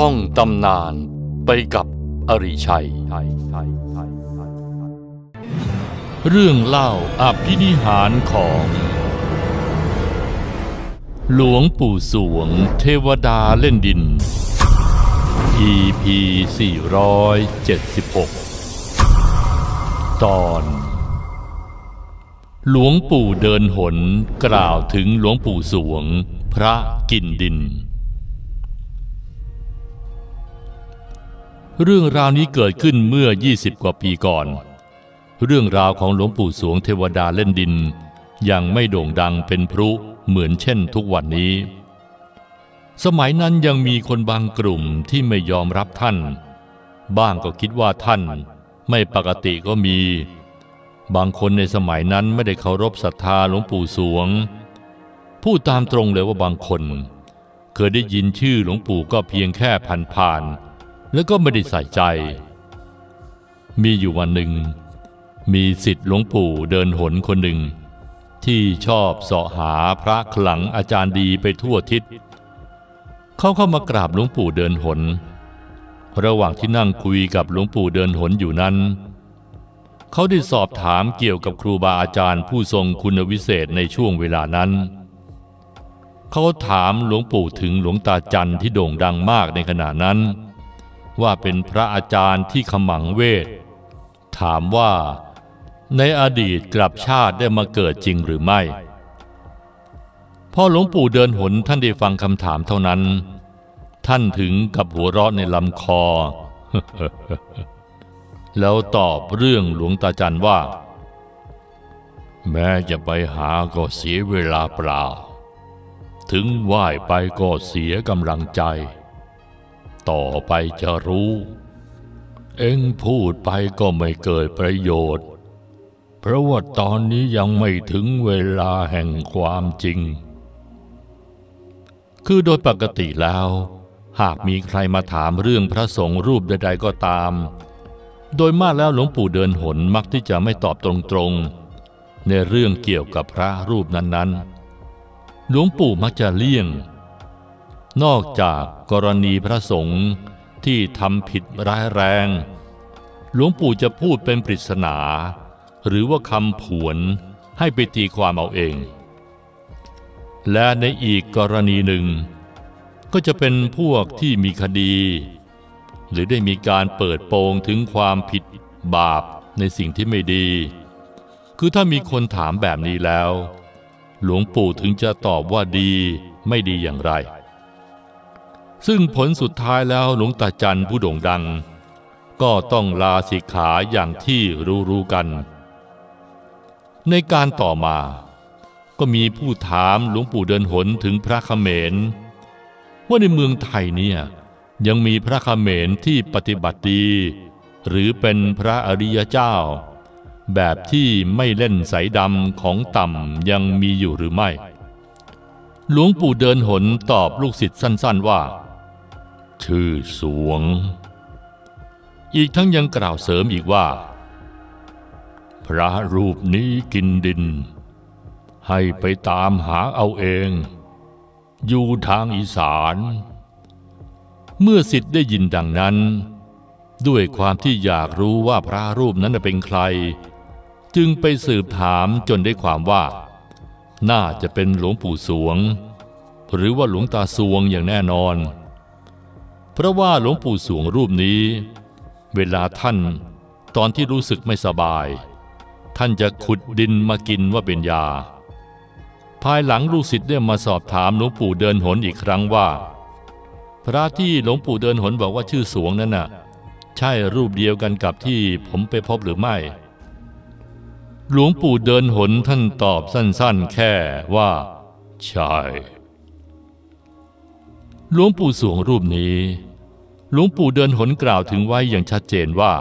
ท่องตำนานไปกับอริชัย เรื่องเล่าอภินิหารของ หลวงปู่สวงเทวดาเล่นดิน EP 476 ตอน หลวงปู่เดินหนกล่าวถึงหลวงปู่สวงพระกินดิน เรื่องราวนี้เกิดขึ้นเมื่อ 20 กว่าปีก่อน เรื่องราวของหลวงปู่สวงเทวดาเล่นดิน ยังไม่โด่งดังเป็นพลุเหมือนเช่นทุกวันนี้ สมัยนั้นยังมีคนบางกลุ่มที่ไม่ยอมรับท่าน บ้างก็คิดว่าท่านไม่ปกติก็มี บางคนในสมัยนั้นไม่ได้เคารพศรัทธาหลวงปู่สวง พูดตามตรงเลยว่าบางคน เคยได้ยินชื่อหลวงปู่ก็เพียงแค่ผ่านๆ แล้วก็ไม่ได้ใส่ใจ มีอยู่วันหนึ่ง มีสิทธิ์หลวงปู่เดินหนคนหนึ่ง ที่ชอบเสาะหาพระขลังอาจารย์ดีไปทั่วทิศ เขาเข้ามากราบหลวงปู่เดินหน ระหว่างที่นั่งคุยกับหลวงปู่เดินหนอยู่นั้น เขาได้สอบถามเกี่ยวกับครูบาอาจารย์ผู้ทรงคุณวิเศษในช่วงเวลานั้นเขาถามหลวงปู่ถึงหลวงตาจันทร์ที่โด่งดังมากในขณะนั้น ว่าเป็นพระอาจารย์ที่ขมังเวท ถามว่า ในอดีตกลับชาติได้มาเกิดจริงหรือไม่พอหลวงปู่เดินหนท่านได้ฟังคำถามเท่านั้น ท่านถึงกับหัวเราะในลำคอ แล้วตอบเรื่องหลวงตาจันว่า แม้จะไปหาก็เสียเวลาเปล่า ถึงไหว้ไปก็เสียกำลังใจ ต่อไปจะรู้ เอ็งพูดไปก็ไม่เกิดประโยชน์ เพราะว่าตอนนี้ยังไม่ถึงเวลาแห่งความจริง คือโดยปกติแล้ว หากมีใครมาถามเรื่องพระสงฆ์รูปใดๆก็ตาม โดยมากแล้วหลวงปู่เดินหนมักที่จะไม่ตอบตรงๆ ในเรื่องเกี่ยวกับพระรูปนั้นๆ หลวงปู่มักจะเลี่ยง นอกจากกรณีพระสงฆ์ที่ทำผิดร้ายแรง หลวงปู่จะพูดเป็นปริศนา หรือว่าคำผวนให้ไปตีความเอาเอง และในอีกกรณีหนึ่ง ก็จะเป็นพวกที่มีคดี หรือได้มีการเปิดโปงถึงความผิดบาปในสิ่งที่ไม่ดี คือถ้ามีคนถามแบบนี้แล้ว หลวงปู่ถึงจะตอบว่าดีไม่ดีอย่างไร ซึ่งผลสุดท้ายแล้วหลวงตาจันผู้โด่งดัง ก็ต้องลาสิกขาอย่างที่รู้ๆกัน ในการต่อมา ก็มีผู้ถามหลวงปู่เดินหนถึงพระเขมร ว่าในเมืองไทยเนี่ยยังมีพระเขมรที่ปฏิบัติดี หรือเป็นพระอริยเจ้า แบบที่ไม่เล่นสายดำของต่ำยังมีอยู่หรือไม่ หลวงปู่เดินหนตอบลูกศิษย์สั้น ๆว่า ชื่อสวง อีกทั้งยังกล่าวเสริมอีกว่า พระรูปนี้กินดิน ให้ไปตามหาเอาเอง อยู่ทางอีสาน เมื่อสิทธิ์ได้ยินดังนั้น ด้วยความที่อยากรู้ว่าพระรูปนั้นเป็นใคร จึงไปสืบถามจนได้ความว่า น่าจะเป็นหลวงปู่สวง หรือว่าหลวงตาสวงอย่างแน่นอน เพราะว่าหลวงปู่สวงรูปนี้ เวลาท่านตอนที่รู้สึกไม่สบาย ท่านจะขุดดินมากินว่าเป็นยา ภายหลังลูกศิษย์ได้มาสอบถามหลวงปู่เดินหนอีกครั้งว่า พระที่หลวงปู่เดินหนบอกว่าชื่อสวงนั้นน่ะ ใช่รูปเดียวกันกับที่ผมไปพบหรือไม่ หลวงปู่เดินหนท่านตอบสั้นๆ แค่ว่า ใช่ หลวงปู่สวงรูปนี้ หลวงปู่เดินหนกล่าวถึงไว้อย่างชัดเจนว่า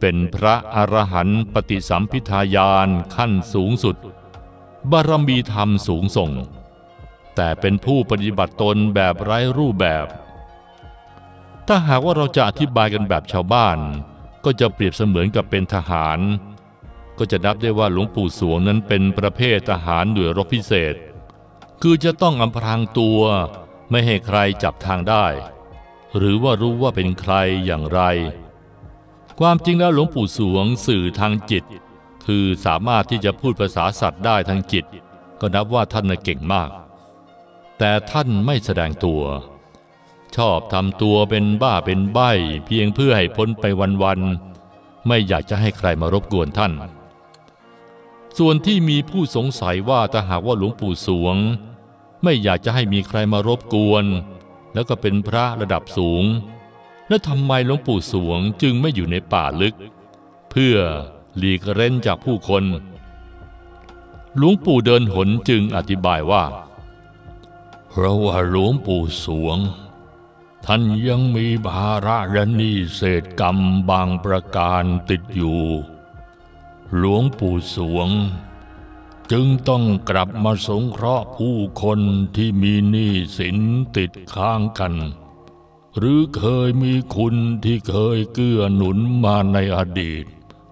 เป็นพระอรหันต์ปฏิสัมพิทายานขั้นสูงสุด บารมีธรรมสูงส่ง แต่เป็นผู้ปฏิบัติตนแบบไร้รูปแบบ ถ้าหากว่าเราจะอธิบายกันแบบชาวบ้าน ก็จะเปรียบเสมือนกับเป็นทหาร ก็จะนับได้ว่าหลวงปู่สวงนั้นเป็นประเภททหารหน่วยรบพิเศษ คือจะต้องอำพรางตัว ไม่ให้ใครจับทางได้ หรือว่ารู้ว่าเป็นใครอย่างไร ความจริงแล้วหลวงปู่สวงสื่อทางจิต คือสามารถที่จะพูดภาษาสัตว์ได้ทางจิต ก็นับว่าท่านน่ะเก่งมาก แต่ท่านไม่แสดงตัว ชอบทำตัวเป็นบ้าเป็นใบเพียงเพื่อให้พ้นไปวันๆไม่อยากจะให้ใครมารบกวนท่านส่วนที่มีผู้สงสัยว่าถ้าหากว่าหลวงปู่สวง ไม่อยากจะให้มีใครมารบกวน แล้วก็เป็นพระระดับสูง แล้วทำไมหลวงปู่สวงจึงไม่อยู่ในป่าลึก เพื่อหลีกเร้นจากผู้คนหลวงปู่เดินหนจึงอธิบายว่าเพราะว่าหลวงปู่สวง ท่านยังมีภาระและหนี้เศษกรรมบางประการติดอยู่ หลวงปู่สวง จึงต้องกลับมาสงเคราะห์ผู้คนที่มีหนี้สินติดค้างกัน หรือเคยมีคุณที่เคยเกื้อหนุนมาในอดีต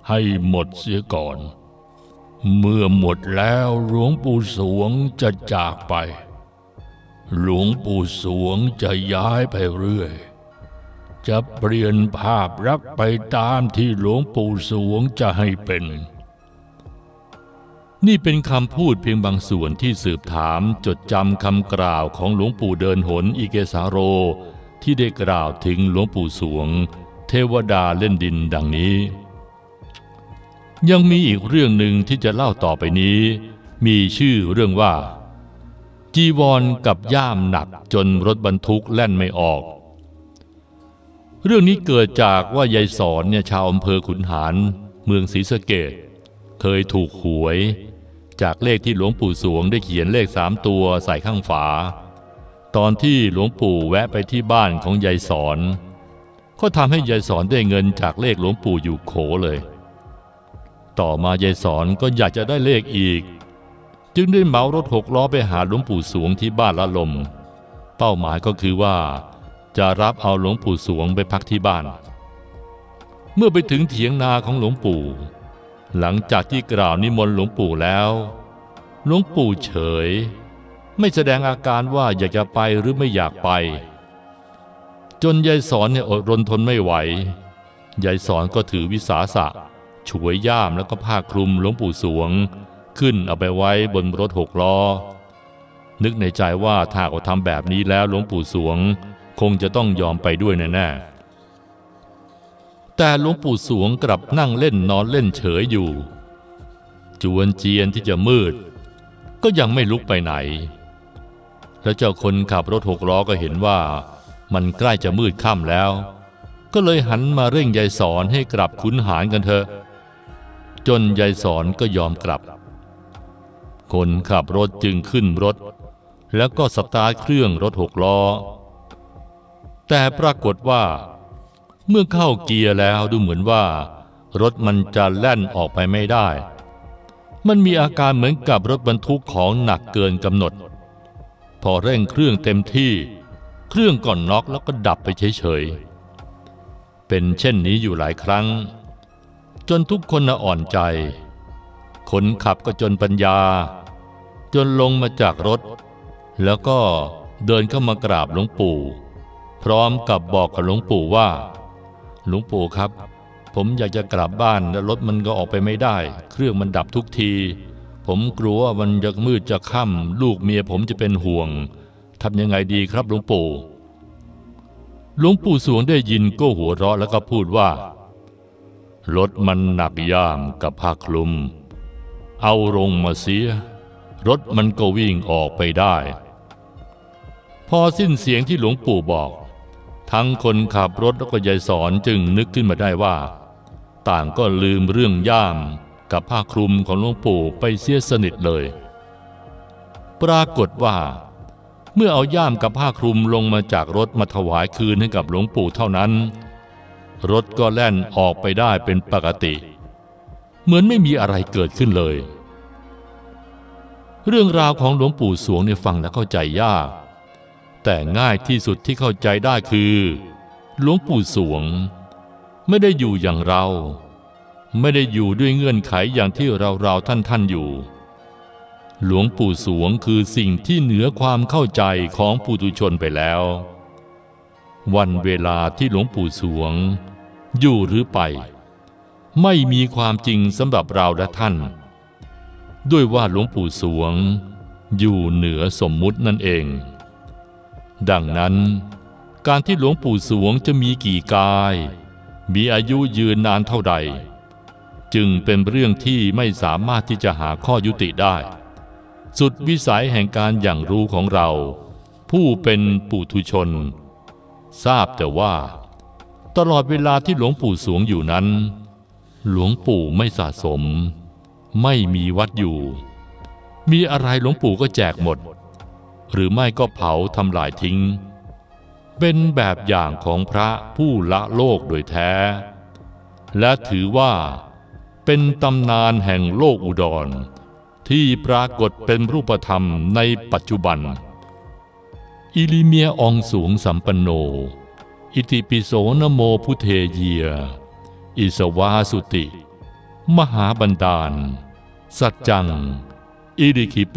ให้หมดเสียก่อน เมื่อหมดแล้วหลวงปู่สวงจะจากไป หลวงปู่สวงจะย้ายไปเรื่อย จะเปลี่ยนภาพลักไปตามที่หลวงปู่สวงจะให้เป็น นี่เป็นคำพูดเพียงบางส่วนที่สืบถามจดจำคำกล่าวของหลวงปู่เดินหนอิเกสาโร ที่ได้กล่าวถึงหลวงปู่สวง เทวดาเล่นดินดังนี้ ยังมีอีกเรื่องหนึ่งที่จะเล่าต่อไปนี้ มีชื่อเรื่องว่า จีวรกับย่ามหนักจนรถบรรทุกแล่นไม่ออก เรื่องนี้เกิดจากว่ายายสอนเนี่ยชาวอำเภอขุนหาร เมืองศรีสะเกดเคยถูกหวย จากเลขที่หลวงปู่สวงได้เขียนเลขสามตัวใส่ข้างฝา ตอนที่หลวงปู่แวะไปที่บ้านของยายสอน ก็ทำให้ยายสอนได้เงินจากเลขหลวงปู่อยู่โขเลย ต่อมายายสอนก็อยากจะได้เลขอีก จึงได้เหมารถหกล้อไปหาหลวงปู่สวงที่บ้านละลม เป้าหมายก็คือว่า จะรับเอาหลวงปู่สวงไปพักที่บ้าน เมื่อไปถึงเถียงนาของหลวงปู่ หลังจากที่กล่าวนิมนต์หลวงปู่แล้ว หลวงปู่เฉย ไม่แสดงอาการว่าอยากจะไปหรือไม่อยากไป จนยายสอนเนี่ยอดรนทนไม่ไหวยายสอนก็ถือวิสาสะฉวยย่ามแล้วก็ผ้าคลุมหลวงปู่สวง ขึ้นเอาไปไว้บนรถหกล้อ นึกในใจว่าถ้าเขาทำแบบนี้แล้วหลวงปู่สวง คงจะต้องยอมไปด้วยแน่ๆ แต่หลวงปู่สวงกลับนั่งเล่นนอนเล่นเฉยอยู่ จวนเจียนที่จะมืด ก็ยังไม่ลุกไปไหน แล้วเจ้าคนขับรถหกล้อก็เห็นว่า มันใกล้จะมืดค่ำแล้ว ก็เลยหันมาเร่งยายสอนให้กลับขุนหารกันเถอะ จนยายสอนก็ยอมกลับ คนขับรถจึงขึ้นรถ แล้วก็สตาร์ทเครื่องรถหกล้อ แต่ปรากฏว่า เมื่อเข้าเกียร์แล้วดูเหมือนว่า รถมันจะแล่นออกไปไม่ได้ มันมีอาการเหมือนกับรถบรรทุกของหนักเกินกำหนด พอเร่งเครื่องเต็มที่ เครื่องก่อนน็อกแล้วก็ดับไปเฉยๆ เป็นเช่นนี้อยู่หลายครั้ง จนทุกคนอ่อนใจ คนขับก็จนปัญญา จนลงมาจากรถ แล้วก็เดินเข้ามากราบหลวงปู่ พร้อมกับบอกกับหลวงปู่ว่า หลวงปู่ครับ ผมอยากจะกลับบ้านแล้วรถมันก็ออกไปไม่ได้ เครื่องมันดับทุกที ผมกลัวว่ามันจะมืดจะค่ำลูกเมียผมจะเป็นห่วงทำยังไงดีครับหลวงปู่หลวงปู่สวงได้ยินก็หัวเราะแล้วก็พูดว่ารถมันหนักย่ามกับผ้าคลุม เอาลงมาเสีย รถมันก็วิ่งออกไปได้ พอสิ้นเสียงที่หลวงปู่บอก ทั้งคนขับรถแล้วก็ยายสอนจึงนึกขึ้นมาได้ว่า ต่างก็ลืมเรื่องย่ามกับผ้าคลุมของหลวงปู่ไปเสียสนิทเลย ปรากฏว่า เมื่อเอาย่ามกับผ้าคลุมลงมาจากรถมาถวายคืนให้กับหลวงปู่เท่านั้น รถก็แล่นออกไปได้เป็นปกติ เหมือนไม่มีอะไรเกิดขึ้นเลย เรื่องราวของหลวงปู่สวงเนี่ยฟังแล้วเข้าใจยาก แต่ง่ายที่สุดที่เข้าใจได้คือ หลวงปู่สวง ไม่ได้อยู่อย่างเรา ไม่ได้อยู่ด้วยเงื่อนไขอย่างที่เราเราท่านท่านอยู่ หลวงปู่สวงคือสิ่งที่เหนือความเข้าใจของปุถุชนไปแล้ว วันเวลาที่หลวงปู่สวง อยู่หรือไป ไม่มีความจริงสำหรับเราและท่าน ด้วยว่าหลวงปู่สวง อยู่เหนือสมมุตินั่นเอง ดังนั้น การที่หลวงปู่สวงจะมีกี่กาย มีอายุยืนนานเท่าใด จึงเป็นเรื่องที่ไม่สามารถที่จะหาข้อยุติได้ สุดวิสัยแห่งการอย่างรู้ของเรา ผู้เป็นปุถุชน ทราบแต่ว่า ตลอดเวลาที่หลวงปู่สวงอยู่นั้น หลวงปู่ไม่สะสม ไม่มีวัดอยู่ มีอะไรหลวงปู่ก็แจกหมด หรือไม่ก็เผาทำลายทิ้ง เป็นแบบอย่างของพระผู้ละโลกโดยแท้ และถือว่าเป็นตำนานแห่งโลกอุดร ที่ปรากฏเป็นรูปธรรมในปัจจุบัน อิลิเมียองสูงสัมปันโน อิติปิโสนโมพุเทเยีย อิสวาสุติ มหาบันดาล สัจจัง อิริคิเป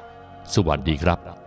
สวัสดีครับ